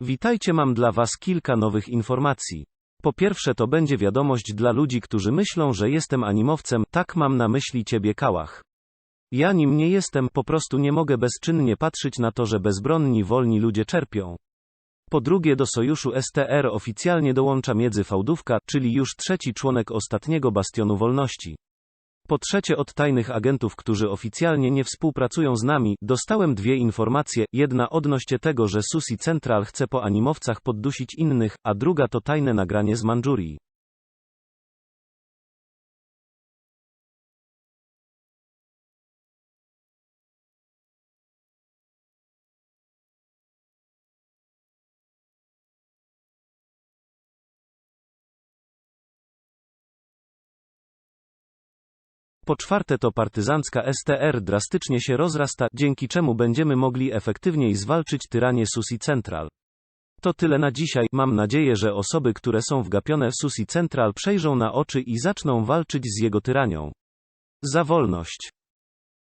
Witajcie, mam dla Was kilka nowych informacji. Po pierwsze, to będzie wiadomość dla ludzi, którzy myślą, że jestem animowcem, tak mam na myśli Ciebie, Kałach. Ja nim nie jestem, po prostu nie mogę bezczynnie patrzeć na to, że bezbronni, wolni ludzie czerpią. Po drugie, do sojuszu STR oficjalnie dołącza Międzyfałdówka, czyli już trzeci członek ostatniego bastionu wolności. Po trzecie, od tajnych agentów, którzy oficjalnie nie współpracują z nami, dostałem dwie informacje. Jedna odnośnie tego, że Susi Central chce po animowcach poddusić innych, a druga to tajne nagranie z Mandżurii. Po czwarte to partyzancka STR drastycznie się rozrasta, dzięki czemu będziemy mogli efektywniej zwalczyć tyranię Susi Central. To tyle na dzisiaj, mam nadzieję, że osoby, które są wgapione Susi Central przejrzą na oczy i zaczną walczyć z jego tyranią. Za wolność.